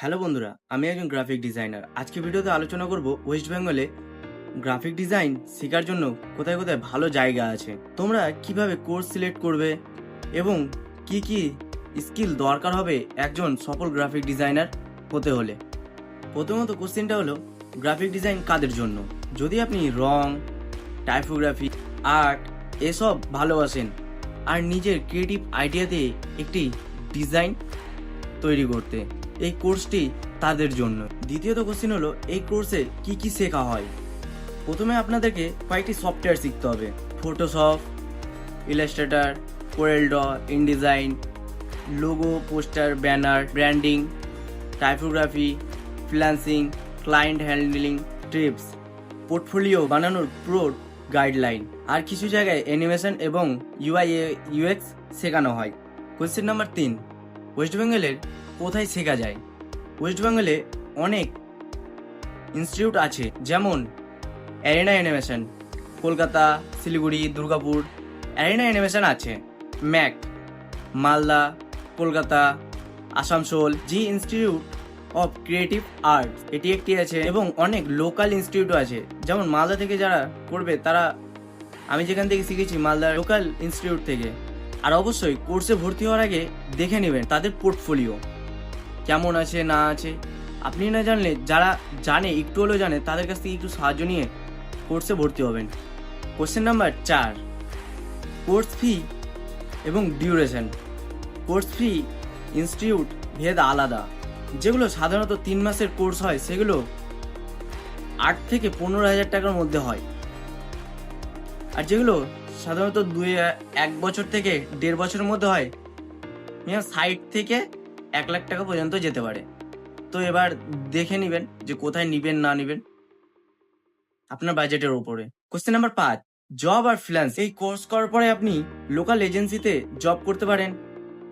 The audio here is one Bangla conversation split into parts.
হ্যালো বন্ধুরা, আমি একজন গ্রাফিক ডিজাইনার আজকে ভিডিওতে আলোচনা করব ওয়েস্ট বেঙ্গলে গ্রাফিক ডিজাইন শেখার জন্য কোথায় কোথায় ভালো জায়গা আছে। তোমরা কীভাবে কোর্স সিলেক্ট করবে এবং কি কি স্কিল দরকার হবে একজন সফল গ্রাফিক ডিজাইনার হতে হলে। প্রথমত কোশ্চেনটা হলো গ্রাফিক ডিজাইন কাদের জন্য? যদি আপনি রং টাইপোগ্রাফি আর্ট এসব ভালোবাসেন, আর নিজের ক্রিয়েটিভ আইডিয়াতে একটি ডিজাইন তৈরি করতে। এই কোর্সটি তাদের জন্য। দ্বিতীয়ত কোশ্চেন হলো, এই কোর্সে কি কি শেখা হয়? প্রথমে আপনাদেরকে কয়েকটি সফটওয়্যার শিখতে হবে। Photoshop Illustrator Corel Draw InDesign logo poster banner branding typography freelancing client handling tips portfolio বানানোর প্রো গাইডলাইন আর কিছু জায়গায় অ্যানিমেশন এবং ইউআই ইউএক্স শেখানো হয়। কোয়েশ্চেন নাম্বার তিন ওয়েস্ট বেঙ্গলের কোথায় শেখা যায়? ওয়েস্ট বেঙ্গলে অনেক ইনস্টিটিউট আছে, যেমন Arena Animation Kolkata, Siliguri, Durgapur. Arena Animation আছে MAC Malda, Kolkata Asansol G institute of creative arts এটি একটি আছে, এবং অনেক লোকাল ইনস্টিটিউটও আছে। যেমন মালদা থেকে যারা করবে, তারা, আমি যেখান থেকে শিখেছি, মালদার লোকাল ইনস্টিটিউট থেকে। আর অবশ্যই কোর্সে ভর্তি হওয়ার আগে দেখে নেবেন তাদের পোর্টফোলিও কেমন আছে, না আছে, আপনি না জানলে, যারা জানে, একটু হলেও জানে, তাদের কাছ থেকে একটু সাহায্য নিয়ে কোর্সে ভর্তি হবেন। কোশ্চেন নাম্বার চার কোর্স ফি এবং ডিউরেশন কোর্স ফি ইনস্টিটিউট ভেদ আলাদা। যেগুলো সাধারণত তিন মাসের কোর্স হয়, সেগুলো আট থেকে পনেরো হাজার টাকার মধ্যে হয়। আর যেগুলো সাধারণত দুই, এক বছর থেকে দেড় বছরের মধ্যে হয় ষাট থেকে এক লাখ টাকা পর্যন্ত যেতে পারে। তো এবার দেখে নেবেন যে কোথায় নিবেন, না নিবেন আপনার বাজেটের উপরে। কোশ্চেন নাম্বার পাঁচ জব আর ফ্রিল্যান্স এই কোর্স করার পরে আপনি লোকাল এজেন্সিতে জব করতে পারেন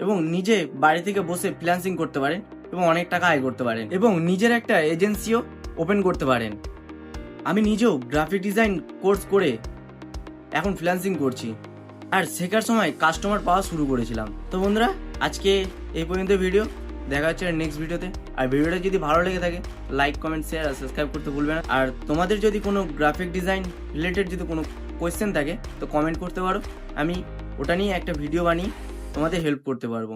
এবং নিজে বাড়ি থেকে বসে ফ্রিল্যান্সিং করতে পারেন এবং অনেক টাকা আয় করতে পারেন এবং নিজের একটা এজেন্সিও ওপেন করতে পারেন। আমি নিজেও গ্রাফিক ডিজাইন কোর্স করে এখন ফ্রিল্যান্সিং করছি। আর শেখার সময় কাস্টমার পাওয়া শুরু করেছিলাম। তো বন্ধুরা, আজকে এই পর্যন্ত ভিডিও দেখা হচ্ছে নেক্সট ভিডিওতে আর ভিডিওটা যদি ভালো লেগে থাকে লাইক কমেন্ট শেয়ার আর সাবস্ক্রাইব করতে ভুলবে না। আর তোমাদের যদি কোনো গ্রাফিক ডিজাইন রিলেটেড যদি কোনো কোয়েশ্চেন থাকে, তো কমেন্ট করতে পারো। আমি ওটা নিয়ে একটা ভিডিও বানিয়ে তোমাদের হেল্প করতে পারব।